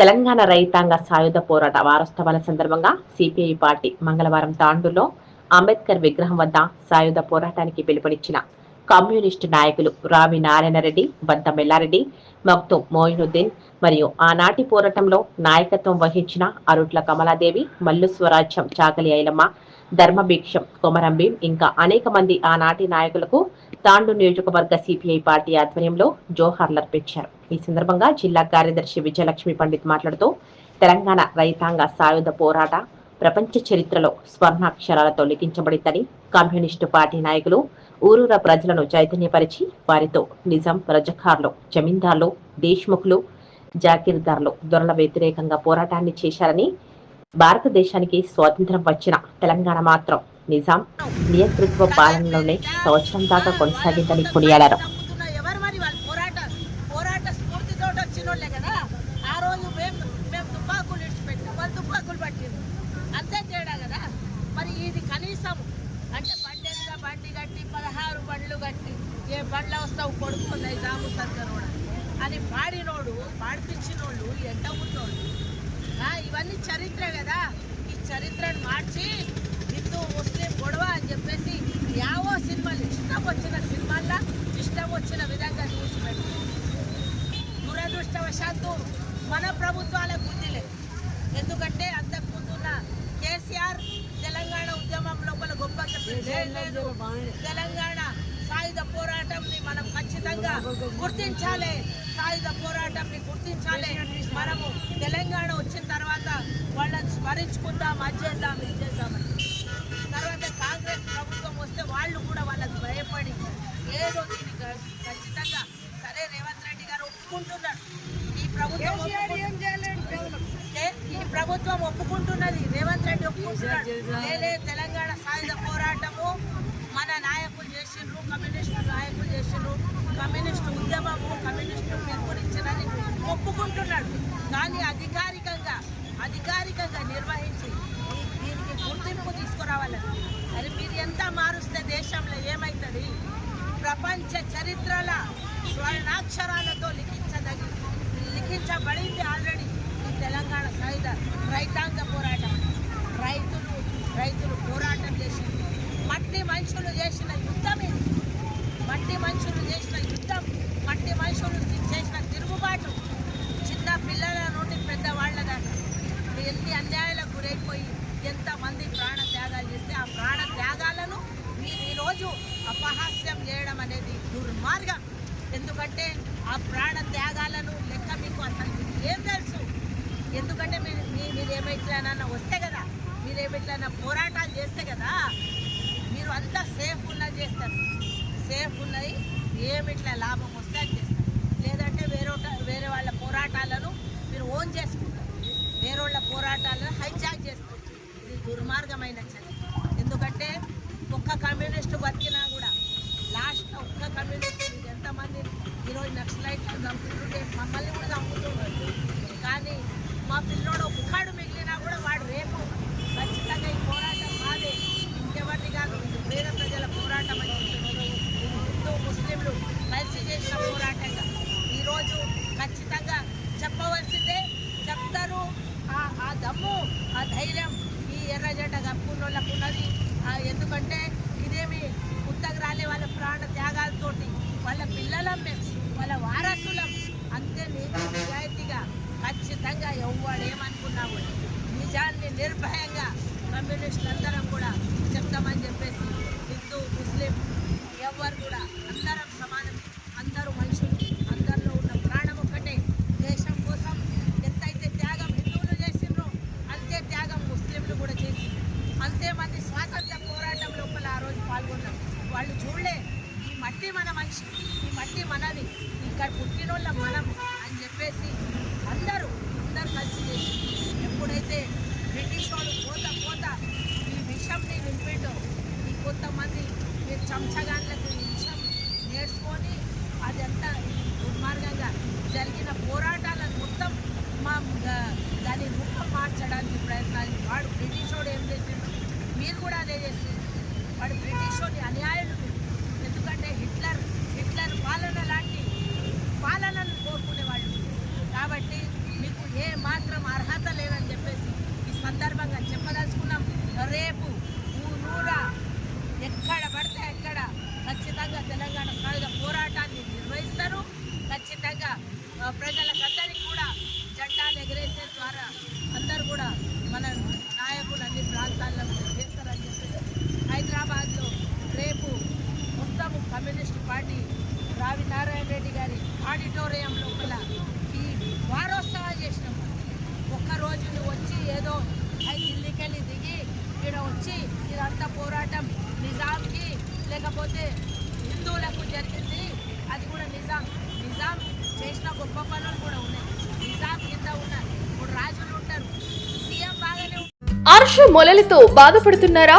తెలంగాణ రైతాంగ సాయుధ పోరాట వారోత్సవాల సందర్భంగా సిపిఐ పార్టీ మంగళవారం తాండూలో అంబేద్కర్ విగ్రహం వద్ద సాయుధ పోరాటానికి పిలుపునిచ్చిన కమ్యూనిస్టు నాయకులు రావి నారాయణరెడ్డి బద్ద మెల్లారెడ్డి మక్తుం మోయినుద్దీన్ మరియు ఆనాటి పోరాటంలో నాయకత్వం వహించిన అరుట్ల కమలాదేవి మల్లు స్వరాజ్యం చాకలి ఐలమ్మ ధర్మభిక్షం. కొమరంభీం ఇంకా అనేక మంది ఆనాటి నాయకులకు తాండు నియోజకవర్గ సిపిఐ పార్టీ ఆధ్వర్యంలో జోహార్లర్పించారు ఈ సందర్భంగా జిల్లా కార్యదర్శి విజయలక్ష్మి పండిత్ మాట్లాడుతూ తెలంగాణ రైతాంగ సాయుధ పోరాట ప్రపంచ చరిత్రలో స్వర్ణాక్షరాలతో లిఖించబడిందని కమ్యూనిస్టు పార్టీ నాయకులు ఊరూర ప్రజలను చైతన్యపరిచి వారితో నిజాం రజఖార్లు జమీందార్లు దేశ్ముఖులు జాకీర్దార్లు దొరల వ్యతిరేకంగా పోరాటాన్ని చేశారని భారతదేశానికి స్వాతంత్రం వచ్చిన తెలంగాణ మాత్రం నిజాం నియంతృత్వ పాలనలోనే సంవత్సరం దాకా కొనసాగిందని కొనియాడారు. ఎవరు మరి పోరాట కదా ఆ రోజు మేము మేము వాళ్ళు అంతే తేడా కదా మరి ఇది కనీసం అంటే బండెంగా బండి కట్టి పదహారు బండ్లు కట్టి ఏ బండ్ల వస్తావు కొడుకున్నాయి జాము సర్కరోడ. అని పాడినోడు పాడిపించినోళ్ళు ఎంట ఉన్నోళ్ళు ఇవన్నీ చరిత్ర కదా. ఈ చరిత్రను మార్చి హిందూ ముస్లిం గొడవ అని చెప్పేసి యావో సినిమాలు ఇష్టం వచ్చిన సినిమాల్లో ఇష్టం వచ్చిన విధంగా చూసినట్టు. దురదృష్టవశాత్తు మన ప్రభుత్వాల బుద్ధి లేదు. ఎందుకంటే అంతకుముందు ఉన్న కేసీఆర్ తెలంగాణ ఉద్యమం లోపల గొప్పగా చేయలేదు తెలంగాణ సాయుధ పోరాటంని మనం ఖచ్చితంగా గుర్తించాలి. సాయుధ పోరాటంని గుర్తించాలి. మనము తెలంగాణ వచ్చిన తర్వాత వాళ్ళని స్మరించుకుందాం అది చేద్దాం ఇది చేద్దామని తర్వాత కాంగ్రెస్ ప్రభుత్వం చేసిండ్రు కమ్యూనిస్టు నాయకులు చేసిండ్రు కమ్యూనిస్టు ఉద్యమము కమ్యూనిస్టు పిలుపునిచ్చినని ఒప్పుకుంటున్నాడు. కానీ అధికారికంగా అధికారికంగా నిర్వహించి దీనికి గుర్తింపు తీసుకురావాలని. అది మీరు ఎంత మారుస్తే దేశంలో ఏమవుతుంది ప్రపంచ చరిత్రల స్వర్ణాక్షరాలతో లిఖించదగి లిఖించబడింది ఆల్రెడీ ఈ తెలంగాణ సాయుధ రైతాంగ పోరాటం రైతులు రైతులు పోరాటం చేసి మట్టి మనుషులు చేసిన యుద్ధం ఇది మట్టి మనుషులు చేసిన యుద్ధం మట్టి మనుషులు చేసిన తిరుగుబాటు చిన్న పిల్లల నుండి పెద్దవాళ్ళ దాకా ఎన్ని అన్యాయాలకు గురైపోయి ఎంతమంది ప్రాణ త్యాగాలు చేస్తే ఆ ప్రాణ త్యాగాలను మీరు ఈరోజు అపహాస్యం చేయడం అనేది దుర్మార్గం ఎందుకంటే ఆ ప్రాణ త్యాగాలను లెక్క మీకు అసలు మీకు ఏం తెలుసు ఎందుకంటే మీరు మీ- మీరు ఏమైట్లనన్నా వస్తే కదా మీరు ఏమైట్లన్నా పోరాటాలు చేస్తే కదా మీరు అంతా సేఫ్ ఉన్నది చేస్తారు సేఫ్ ఉన్నది ఇట్లా లాభం వస్తే అది చేస్తారు. లేదంటే వేరే వేరే వాళ్ళ పోరాటాలను మీరు ఓన్ చేసుకుంటారు. వేరే వాళ్ళ పోరాటాలను హైజాక్ చేసుకుంటారు ఇది దుర్మార్గమైన చర్య. ఎందుకంటే ఒక్క కమ్యూనిస్టు బతికినా ఎందుకంటే ఇదేమి పుట్టకు రాలే వాళ్ళ ప్రాణ త్యాగాలతోటి. వాళ్ళ పిల్లలం మేము వాళ్ళ వారసులం. అంతే నీతి నిజాయితీగా ఖచ్చితంగా ఎవ్వడు నిజాన్ని నిర్భయంగా కమ్యూనిస్ట్ అందరం కూడా చెప్తామని చెప్పేసి కమ్యూనిస్ట్ పార్టీ రావి నారాయణ రెడ్డి గారి ఆడిటోరియం లోపల ఈ వారోత్సవాలు చేసినాం. ఒక్కరోజు నువ్వు వచ్చి ఏదో ఐదు దిగి ఇక్కడ వచ్చి ఇదంతా పోరాటం నిజాంకి లేకపోతే హిందువులకు జరిగింది అది కూడా నిజాం. నిజాం చేసిన గొప్ప పనులు కూడా ఉన్నాయి. నిజాం కింద ఉన్నారు ఇప్పుడు రాజులు ఉంటారు. సీఎం బాగానే ఉంటారు. అర్ష మొలలతో బాధపడుతున్నారా?